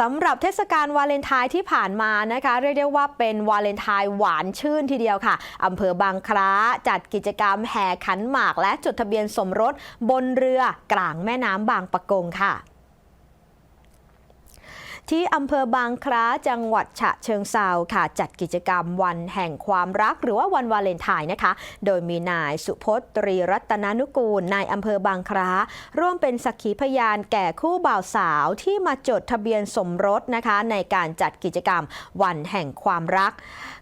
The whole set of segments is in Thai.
สำหรับเทศกาลวาเลนไทน์ที่ผ่านมานะคะเรียกได้ว่าเป็นวาเลนไทน์หวานชื่นทีเดียวค่ะอำเภอบางคล้าจัดกิจกรรมแห่ขันหมาก และจดทะเบียนสมรสบนเรือกลางแม่น้ำบางปะกงค่ะ ที่อำเภอบางคล้าจังหวัดฉะเชิงเซาค่ะ จัดกิจกรรมวันแห่งความรัก หรือว่าวันวาเลนไทน์นะคะ โดยมีนายสุพจน์ตรีรัตนานุกูลนายอำเภอบางคล้า ร่วมเป็นสักขีพยานแก่คู่บ่าวสาวที่มาจดทะเบียนสมรสนะคะ ในการจัดกิจกรรมวันแห่งความรัก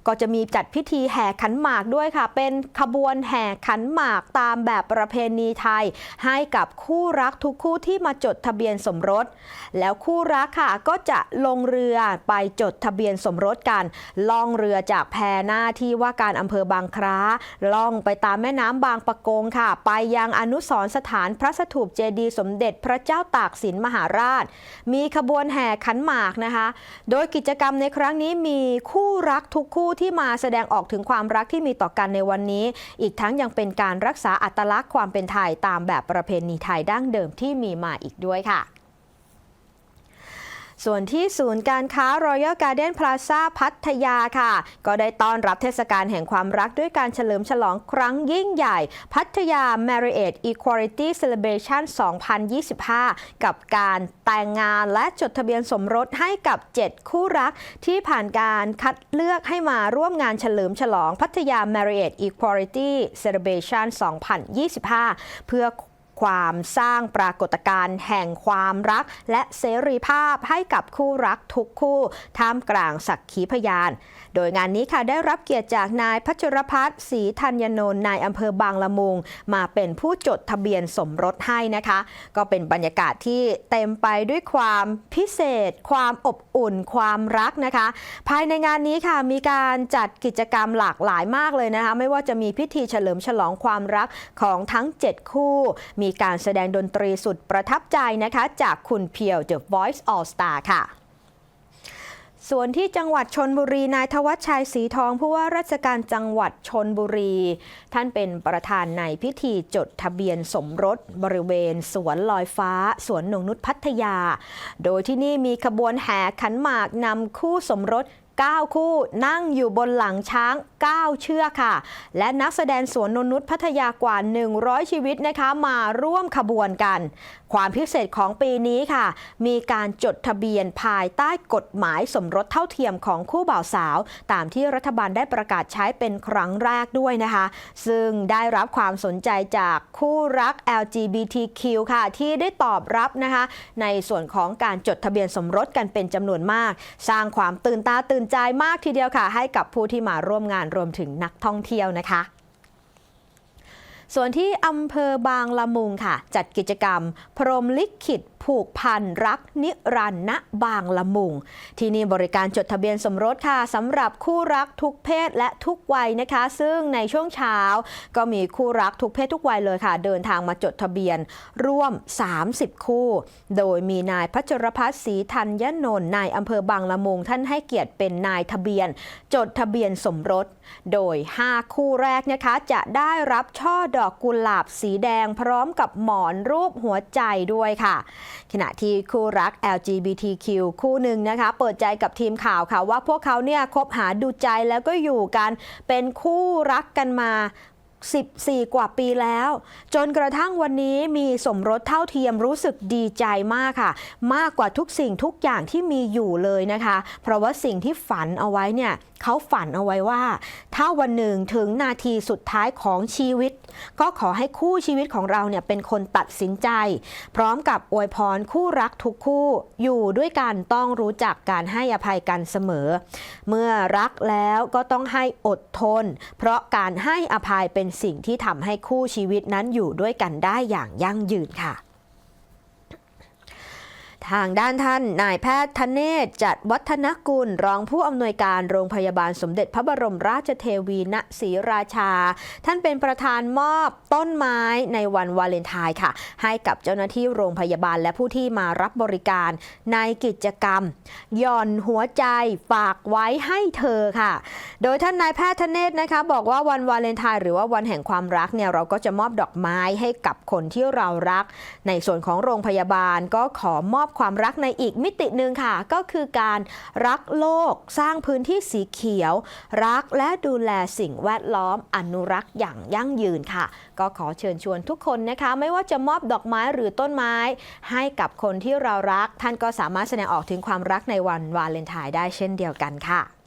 ก็จะมีจัดพิธีแห่ขันหมากด้วยค่ะ เป็นขบวนแห่ขันหมากตามแบบประเพณีไทย ให้กับคู่รักทุกคู่ที่มาจดทะเบียนสมรส แล้วคู่รักค่ะก็จะลงเรือไปจดทะเบียนสมรสกัน ล่องเรือจากแพหน้าที่ว่าการอำเภอบางคล้า ล่องไปตามแม่น้ำบางปะกงค่ะ ไปยังอนุสรสถานพระสถูปเจดีย์สมเด็จพระเจ้าตากสินมหาราช มีขบวนแห่ขันหมากนะคะ โดยกิจกรรมในครั้งนี้มีคู่รักทุกคู่ที่มาแสดงออกถึงความรักที่มีต่อกันในวันนี้ อีกทั้งยังเป็นการรักษาอัตลักษณ์ความเป็นไทยตามแบบประเพณีไทยดั้งเดิมที่มีมาอีกด้วยค่ะ ส่วนที่ศูนย์การค้า Royal Garden Plaza พัทยาค่ะ ก็ได้ต้อนรับเทศกาลแห่งความรักด้วยการเฉลิมฉลองครั้งยิ่งใหญ่ พัทยา Marriott Equality Celebration 2025 กับการแต่งงานและจดทะเบียนสมรสให้กับ 7 คู่รักที่ผ่านการคัดเลือกให้มาร่วมงานเฉลิมฉลองพัทยา Marriott Equality Celebration 2025 เพื่อ ความสร้างปรากฏการณ์แห่งความรัก และเสรีภาพให้กับคู่รักทุกคู่ท่ามกลางสักขีพยาน โดยงานนี้ค่ะได้รับเกียรติจากนายพัชรพัฒน์ศรีธัญนนท์นายอำเภอบางละมุง มาเป็นผู้จดทะเบียนสมรสให้นะคะ ก็เป็นบรรยากาศที่เต็มไปด้วยความพิเศษ ความอบอุ่น ความรักนะคะ ภายในงานนี้ค่ะมีการจัดกิจกรรมหลากหลายมากเลยนะคะ ไม่ว่าจะมีพิธีเฉลิมฉลองความรักของทั้ง 7 คู่ มีีการแสดงดนตรีสุดประทับใจนะคะจากคุณเพียว The Voice All Star ค่ะส่วนที่จังหวัดชนบุรีนายทวัชชัยศรีทองผู้ว่าราชการจังหวัดชนบุรี ท่านเป็นประธานในพิธีจดทะเบียนสมรสบริเวณ สวนลอยฟ้า สวนหนงนุษพัทยา โดยที่นี่มีขบวนแห่ขันหมากนำคู่สมรส 9 คู่นั่งอยู่บนหลังช้าง 9 เชือกค่ะ และนักแสดงสวนนนุษย์พัทยากว่า 100 ชีวิตนะคะมาร่วมขบวนกัน ความพิเศษของปีนี้ค่ะ มีการจดทะเบียนภายใต้กฎหมายสมรสเท่าเทียมของคู่บ่าวสาว ตามที่รัฐบาลได้ประกาศใช้เป็นครั้งแรกด้วยนะคะ ซึ่งได้รับความสนใจจากคู่รัก LGBTQ ค่ะ ที่ได้ตอบรับนะคะ ในส่วนของการจดทะเบียนสมรสกันเป็นจำนวนมาก สร้างความตื่นตาตื่นใจมากทีเดียวค่ะ ให้กับผู้ที่มาร่วมงานรวมถึงนักท่องเที่ยวนะคะ ส่วนที่อำเภอบางละมุงค่ะ จัดกิจกรรม พรมลิขิตผูกพันรักนิรันดร์ณบางละมุง ที่นี่บริการจดทะเบียนสมรสค่ะสำหรับคู่รักทุกเพศและทุกวัยนะคะ ซึ่งในช่วงเช้า ก็มีคู่รักทุกเพศทุกวัยเลยค่ะ เดินทางมาจดทะเบียนร่วม 30 คู่ โดยมีนายพัชรพัฒน์ศรีธัญญนนท์นายอำเภอบางละมุงท่านให้เกียรติเป็นนายทะเบียน จดทะเบียนสมรส โดย 5 คู่แรกนะคะจะได้รับช่อดอกกุหลาบสีแดงพร้อมกับหมอนรูปหัวใจด้วยค่ะ ขณะที่คู่รัก LGBTQ คู่หนึ่งนะคะ เปิดใจกับทีมข่าวค่ะว่าพวกเขาเนี่ยคบหาดูใจแล้วก็อยู่กันเป็นคู่รักกันมา14 กว่าปีแล้ว จนกระทั่งวันนี้มีสมรสเท่าเทียมรู้สึกดีใจมากค่ะ มากกว่าทุกสิ่งทุกอย่างที่มีอยู่เลยนะคะ เพราะว่าสิ่งที่ฝันเอาไว้เนี่ยเขาฝันเอาไว้ว่า ถ้าวันหนึ่งถึงนาทีสุดท้ายของชีวิต ก็ขอให้คู่ชีวิตของเราเนี่ยเป็นคนตัดสินใจ พร้อมกับอวยพรคู่รักทุกคู่อยู่ด้วยกันต้องรู้จักการให้อภัยกันเสมอ เมื่อรักแล้วก็ต้องให้อดทน เพราะการให้อภัยเป็นสิ่งที่ทำให้คู่ชีวิตนั้นอยู่ด้วยกันได้อย่างยั่งยืนค่ะ ทางด้านท่านนายแพทย์ธเนศจัดวัฒนกุล รองผู้อำนวยการโรงพยาบาลสมเด็จพระบรมราชเทวีณศรีราชา ท่านเป็นประธานมอบต้นไม้ในวันวาเลนไทน์ค่ะ ให้กับเจ้าหน้าที่โรงพยาบาลและผู้ที่มารับบริการในกิจกรรมย่อนหัวใจฝากไว้ให้เธอค่ะ โดยท่านนายแพทย์ธเนศนะคะ บอกว่าวันวาเลนไทน์หรือว่าวันแห่งความรักเนี่ยเราก็จะมอบดอกไม้ให้กับคนที่เรารัก ในส่วนของโรงพยาบาลก็ขอมอบความรักในอีกมิติหนึ่งค่ะ ก็คือการรักโลกสร้างพื้นที่สีเขียว รักและดูแลสิ่งแวดล้อมอนุรักษ์อย่างยั่งยืนค่ะ ก็ขอเชิญชวนทุกคนนะคะ ไม่ว่าจะมอบดอกไม้หรือต้นไม้ ให้กับคนที่เรารัก ท่านก็สามารถแสดงออกถึงความรักในวันวาเลนไทน์ได้เช่นเดียวกันค่ะ